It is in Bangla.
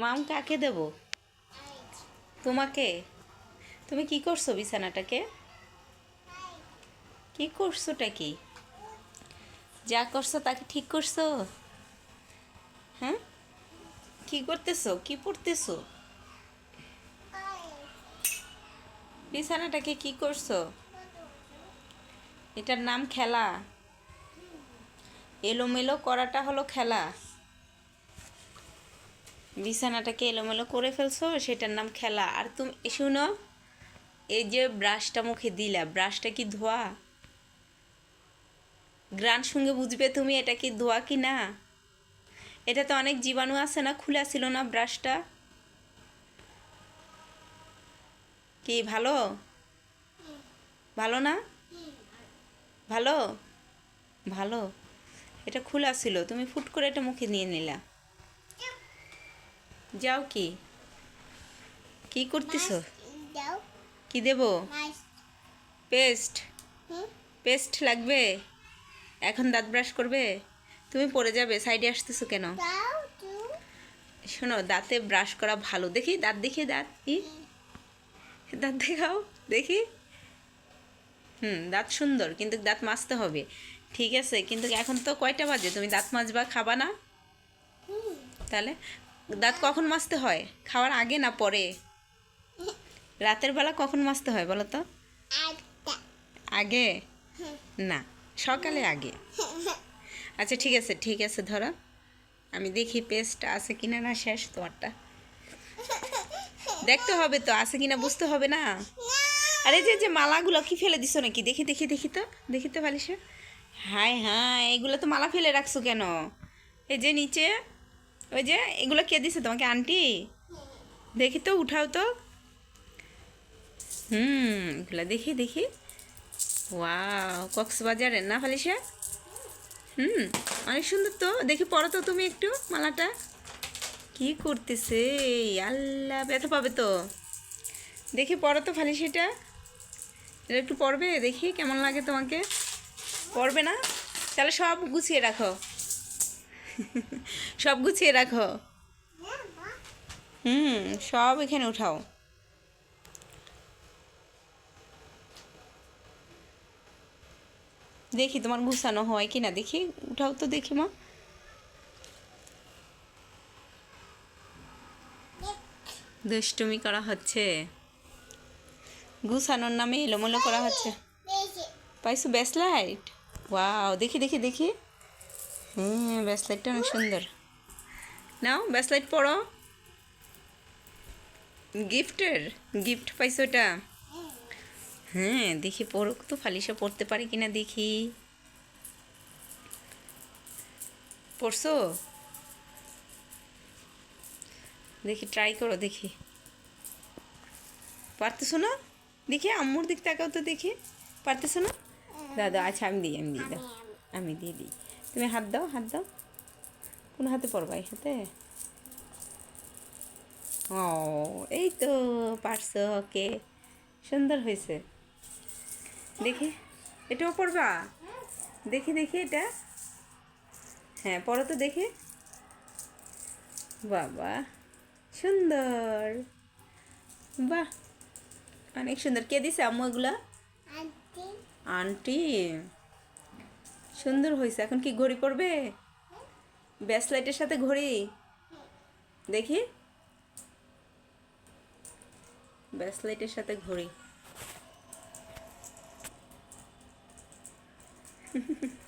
মাম কাকে দেব? তোমাকে? তুমি কি করছ বিছানাটাকে? কি করছোটা কি? যা করছ তাকে ঠিক করছ? হ্যাঁ? কি করতেছো? কি পড়তেছো? বিছানাটাকে কি করছ? এটার নাম খেলা। এলোমেলো করাটা হলো খেলা। বিছানাটাকে এলোমেলো করে ফেলছো, সেটার নাম খেলা। আর তুমি শুনো, এই যে ব্রাশটা মুখে দিলা, ব্রাশটা কি ধোয়া? গ্রান সঙ্গে বুঝবে তুমি এটা কি ধোয়া কি না? এটা তো অনেক জীবাণু আছে না, খোলা ছিল না ব্রাশটা? কি, ভালো? ভালো না? ভালো? ভালো। এটা খোলা ছিল, তুমি ফুট করে এটা মুখে নিয়ে নিলা। যাও কি? কি করতেছো? কি দেব? পেস্ট পেস্ট লাগবে? এখন দাঁত ব্রাশ করবে? তুমি পড়ে যাবে সাইডে আসতেছো কেন? শোনো দাঁতে ব্রাশ করা ভালো। দেখি দাঁত দেখি দাঁত কি দাঁত দেখাও দেখি। হুম দাঁত সুন্দর কিন্তু দাঁত মাজতে হবে। ঠিক আছে কিন্তু এখন তো কয়টা বাজে? তুমি দাঁত মাজবা খাবা না? তাহলে দাঁত কখন মাজতে হয়? খাওয়ার আগে না পরে? রাতের বেলা কখন মাজতে হয় বলো তো? আগে? না সকালে আগে। আচ্ছা ঠিক আছে ঠিক আছে ধরো। আমি দেখি পেস্ট আছে কিনা না শেষ তোমারটা। দেখতে হবে তো আছে কিনা বুঝতে হবে না? আরে যে যে মালাগুলো কি ফেলে দিছো নাকি? দেখি দেখি দেখি তো দেখি তো বালিশে হাই হাই এগুলো তো মালা ফেলে রাখছো কেন? এই যে নিচে ওই যে এগুলো কে দিছে তোমাকে, আন্টি? দেখি তো, উঠাও তো। হুম, এগুলো দেখি দেখি। ওয়াও, কক্সবাজারের না ফালিশা? হুম, অনেক সুন্দর তো। দেখি পড়ো তো তুমি একটু মালাটা। কি করতেছে? আল্লাহ, ব্যথা পাবে তো। দেখি পড়ো তো ফালিশাটা। এটা একটু পড়বে, দেখি কেমন লাগে তোমাকে। পড়বে না? তাহলে সব গুছিয়ে রাখো। সব গুছিয়ে রাখো। হুম, সব এখানে উঠাও। দেখি তোমার গুছানো হয় কি না দেখি। উঠাও তো দেখি, মা। দুষ্টুমি করা হচ্ছে। গুছানোর নামে এলোমেলো করা হচ্ছে। পাইছো ব্যাসলাইট? ওয়াও, দেখি দেখি দেখি। হ্যাঁ ব্যাসলাইটটা অনেক সুন্দর। নাও ব্যাসলাইট পড়ো গিফটের গিফট পাইছো এটা হ্যাঁ দেখি পড়ুক তো ফালিশে পড়তে পারি কিনা দেখি। পড়ছো দেখি ট্রাই করো দেখি। পারতেছো না? দেখি আম্মুর দিক তাকাও তো দেখি। পারতেছো না? দাদা আচ্ছা আমি দিই আমি দিই দাও। আমি দিয়ে দিই। তুমি হাত দাও হাত দাও। কোন হাতে পড়বা এই হাতে ও এই তো পারছ ওকে। সুন্দর হয়েছে। দেখি এটাও পড়বা? দেখি দেখি এটা। হ্যাঁ পড়ো তো দেখি। বাবা সুন্দর। বাহ অনেক সুন্দর। কে দিছে আম্মু এগুলা? আন্টি। আন্টি। সুন্দর হয়েছে। এখন কি ঘড়ি পড়বে ব্যাসলাইটের সাথে ঘড়ি? দেখি। ব্যাসলাইটের সাথে ঘড়ি।